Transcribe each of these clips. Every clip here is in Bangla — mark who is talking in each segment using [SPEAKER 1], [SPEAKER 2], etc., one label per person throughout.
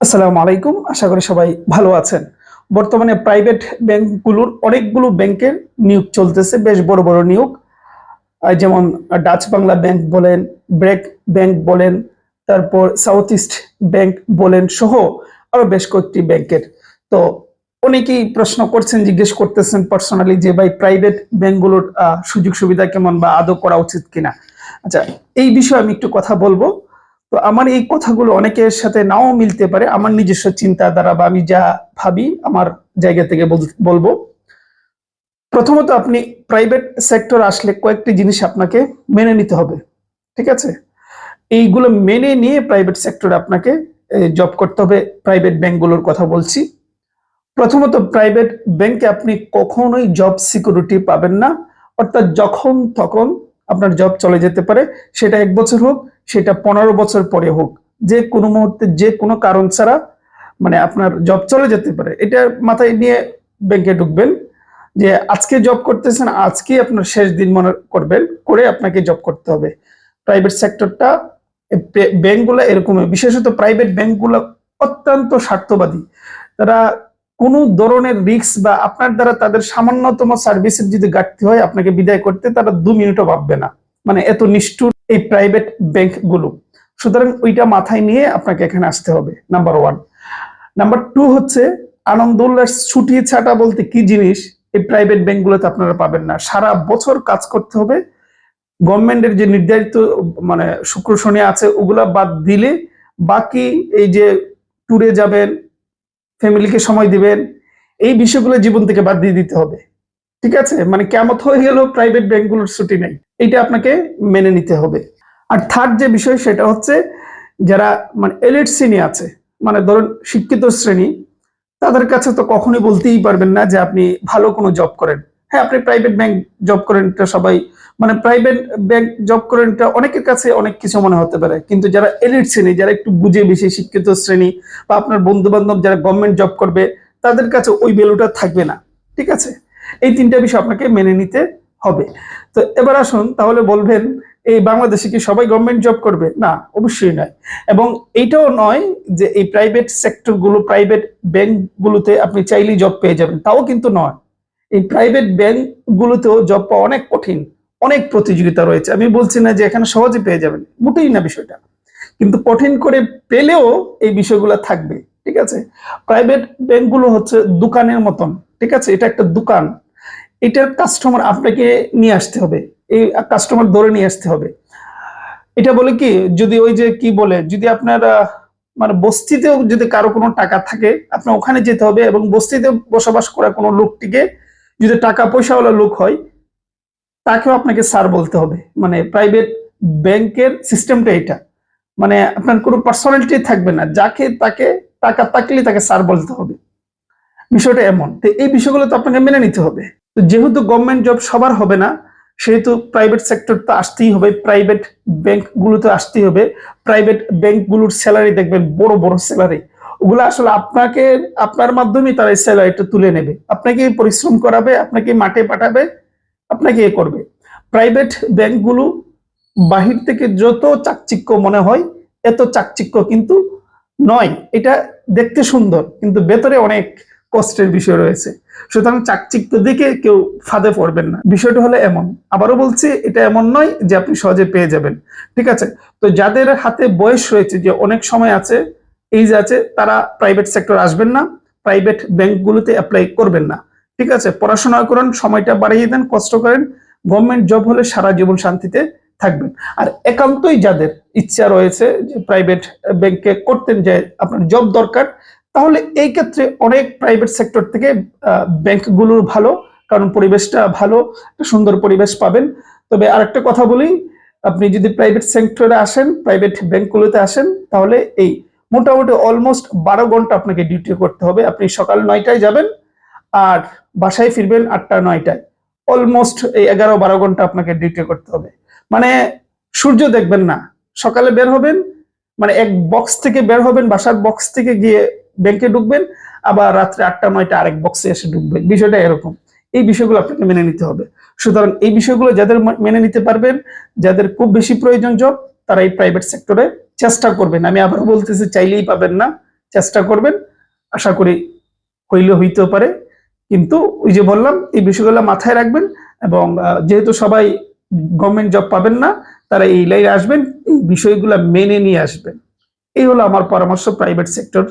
[SPEAKER 1] আসসালামু আলাইকুম। আশা করি সবাই ভালো আছেন। বর্তমানে প্রাইভেট ব্যাংকগুলোর অনেকগুলো ব্যাংকের নিয়োগ চলতেছে, বেশ বড় বড় নিয়োগ। যেমন ডাচ বাংলা ব্যাংক বলেন, ব্রেক ব্যাংক বলেন, তারপর সাউথ ইস্ট ব্যাংক বলেন সহ আরও বেশ কয়েকটি ব্যাংকের। তো অনেকেই প্রশ্ন করছেন, জিজ্ঞেস করতেছেন পার্সোনালি যে ভাই প্রাইভেট ব্যাংকগুলোর সুযোগ সুবিধা কেমন বা আদৌ করা উচিত কিনা। আচ্ছা এই বিষয়ে আমি একটু কথা বলব। তো আমার এই কথাগুলো অনেকের সাথে নাও মিলতে পারে, আমার নিজস্ব চিন্তাধারা বা আমি যা ভাবি আমার জায়গা থেকে বল- বলব। প্রথমত আপনি প্রাইভেট সেক্টর আসলে কয়েকটি জিনিস আপনাকে মেনে নিতে হবে, ঠিক আছে? এইগুলো মেনে নিয়ে প্রাইভেট সেক্টরে আপনাকে জব করতে হবে প্রাইভেট ব্যাংকগুলোর কথা বলছি। প্রথমত প্রাইভেট ব্যাংকে আপনি কখনোই জব সিকিউরিটি পাবেন না, অর্থাৎ যখন তখন আপনার জব চলে যেতে পারে, সেটা এক বছর হোক সেটা পনেরো বছর পরে হোক, যে কোনো মুহূর্তে, যে কোনো কারণ ছাড়া মানে আপনার জব চলে যেতে পারে। এটা মাথায় নিয়ে ব্যাংকে ঢুকবেন যে আজকে জব করতেছেন আজকে আপনার শেষ দিন মনে করবেন, করে আপনাকে জব করতে হবে। প্রাইভেট সেক্টরটা ব্যাংকগুলো এরকম বিশেষত প্রাইভেট ব্যাংকগুলো অত্যন্ত স্বার্থবাদী। তারা কোনো ধরনের রিস্ক বা আপনার দ্বারা তাদের সামান্যতম সার্ভিসের যদি ঘাটতি হয়, আপনাকে বিদায় করতে তারা দু মিনিটও ভাববে না। মানে এত নিষ্ঠুর এই প্রাইভেট ব্যাংকগুলো। সুতরাং ওইটা মাথায় নিয়ে আপনাকে এখানে আসতে হবে নাম্বার ওয়ান নাম্বার টু হচ্ছে আনন্দ উল্লাস ছুটি ছাটা বলতে কি জিনিস? এই প্রাইভেট ব্যাংকগুলোতে আপনারা পাবেন না। সারা বছর কাজ করতে হবে। গভর্নমেন্টের যে নির্ধারিত মানে শুক্র শনি আছে, ওগুলা বাদ দিলে বাকি এই যে ট্যুরে যাবেন ফ্যামিলিকে সময় দিবেন, এই বিষয়গুলো জীবন থেকে বাদ দিয়ে দিতে হবে। ঠিক আছে? মানে কেমত হয়ে গেল প্রাইভেট ব্যাংকগুলোর ছুটি নেই। এইটা আপনাকে মেনে নিতে হবে। আর থার্ড যে বিষয়, সেটা হচ্ছে যারা মানে এলিট শ্রেণি আছে মানে ধরুন শিক্ষিত শ্রেণি, তাদের কাছে তো কখনোই বলতেই পারবেন না যে আপনি ভালো কোনো জব করেন। হ্যাঁ আপনি প্রাইভেট ব্যাংক জব করেন, এটা সবাই মানে প্রাইভেট ব্যাংক জব করেন, এটা অনেকের কাছে অনেক কিছু মনে হতে পারে। কিন্তু যারা এলিট শ্রেণি, যারা একটু বুঝে বেশি শিক্ষিত শ্রেণি, বা আপনার বন্ধু বান্ধব যারা গভর্নমেন্ট জব করবে, তাদের কাছে ওই ভ্যালুটা থাকবে না। ঠিক আছে? এই তিনটা বিষয় আপনাকে মেনে নিতে হবে। তো এবার আসুন, তাহলে বলবেন, এই বাংলাদেশে কি সবাই গভর্নমেন্ট জব করবে? না, অবশ্যই নয়। এবং এইটাও নয় যে এই প্রাইভেট সেক্টরগুলো প্রাইভেট ব্যাংকগুলোতে আপনি চাইলেই জব পেয়ে যাবেন, তাও কিন্তু নয়। এই প্রাইভেট ব্যাংকগুলোতেও জব পাওয়া অনেক কঠিন, অনেক প্রতিযোগিতা রয়েছে। আমি বলছি না যে এখানে সহজে পেয়ে যাবেন, মোটেই না বিষয়টা। কিন্তু কঠিন করে পেলেও এই বিষয়গুলো থাকবে, ঠিক আছে? প্রাইভেট ব্যাংকগুলো হচ্ছে দোকানের মতন ঠিক আছে, এটা একটা দোকান। এটার কাস্টমার আপনাকে নিয়ে আসতে হবে। এই কাস্টমার ধরে নিয়ে আসতে হবে। এটা বলে কি, যদি ওই যে কি বলে, যদি আপনার মানে বস্তিতেও যদি কারও কোনো টাকা থাকে, আপনার ওখানে যেতে হবে এবং বস্তিতে বসবাস করা কোনো লোকটিকে যদি টাকা পয়সাওয়ালা লোক হয়, তাকেও আপনাকে স্যার বলতে হবে। মানে প্রাইভেট ব্যাংকের সিস্টেমটা এটা। মানে আপনার কোনো পার্সোনালিটি থাকবে না। যাকে তাকে, টাকা থাকলে তাকে স্যার বলতে হবে। বিষয়টা এমন। তো এই বিষয়গুলো তো আপনাকে মেনে নিতে হবে। তো যেহেতু গভর্নমেন্ট জব সবার হবে না, সেহেতু প্রাইভেট সেক্টর তো আসতেই হবে প্রাইভেট ব্যাংকগুলোতে আসতেই হবে। প্রাইভেট ব্যাংকগুলোর স্যালারি দেখবেন, বড় বড় স্যালারি ওগুলো আসলে আপনাকে, আপনার মাধ্যমেই তারা এই স্যালারিটা তুলে নেবে। আপনাকে পরিশ্রম করাবে, আপনাকে মাঠে পাঠাবে, আপনাকে এ করবে। প্রাইভেট ব্যাংকগুলো বাহির থেকে যত চাকচিক্য মনে হয়, এত চাকচিক্য কিন্তু নয়। এটা দেখতে সুন্দর, কিন্তু ভেতরে অনেক কষ্টের বিষয় রয়েছে। সুতরাং চাকচিক্য দেখে কেউ ফাঁদে পড়বেন না। বিষয়টা হলো এমন। আবারও বলছি, এটা এমন নয় যে আপনি সহজে পেয়ে যাবেন। ঠিক আছে? তো যাদের হাতে বয়স রয়েছে, যে অনেক সময় আছে এইজ আছে, তারা প্রাইভেট সেক্টর আসবেন না প্রাইভেট ব্যাংকগুলোতে অ্যাপ্লাই করবেন না। ঠিক আছে? পড়াশোনা করেন, সময়টা বাড়িয়ে দেন, কষ্ট করেন গভর্নমেন্ট জব হলে সারা জীবন শান্তিতে থাকবেন। আর একান্তই যাদের ইচ্ছা রয়েছে যে প্রাইভেট ব্যাংকে করতেন, যে আপনার জব দরকার তাহলে এই ক্ষেত্রে অনেক প্রাইভেট সেক্টর থেকে ব্যাংকগুলোর ভালো, কারণ পরিবেশটা ভালো সুন্দর পরিবেশ পাবেন। তবে আরেকটা কথা বলি, আপনি যদি প্রাইভেট সেক্টরে আসেন প্রাইভেট ব্যাংকগুলোতে আসেন, তাহলে এই মোটামুটি অলমোস্ট বারো ঘণ্টা আপনাকে ডিউটি করতে হবে। আপনি সকাল নয়টায় যাবেন, আর বাসায় ফিরবেন আটটা, নয়টায়। অলমোস্ট এই এগারো, বারো ঘণ্টা আপনাকে ডিউটি করতে হবে। মানে সূর্য দেখবেন না। সকালে বের হবেন মানে এক বক্স থেকে বের হবেন, বাসার বক্স থেকে গিয়ে ব্যাংকে ঢুকবেন, আবার রাত্রে আটটা, নয়টা আরেক বক্সে এসে ঢুকবেন। বিষয়টা এরকম। এই বিষয়গুলো আপনাকে মেনে নিতে হবে। সুতরাং এই বিষয়গুলো যাদের মেনে নিতে পারবেন, যাদের খুব বেশি প্রয়োজন জব তারা এই প্রাইভেট সেক্টরে চেষ্টা করবেন। আমি আবার বলতেছি, চাইলেই পাবেন না, চেষ্টা করবেন। আশা করি হইলে হইতেও পারে। কিন্তু ওই যে বললাম, এই বিষয়গুলো মাথায় রাখবেন এবং যেহেতু সবাই গভর্নমেন্ট জব পাবেন না, তারা এই লাইনে আসবেন, এই বিষয়গুলো মেনে নিয়ে আসবেন। এই হলো আমার পরামর্শ প্রাইভেট সেক্টর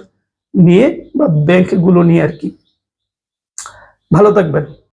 [SPEAKER 1] নিয়ে বা ব্যাংকগুলো নিয়ে আর কি। ভালো থাকবেন।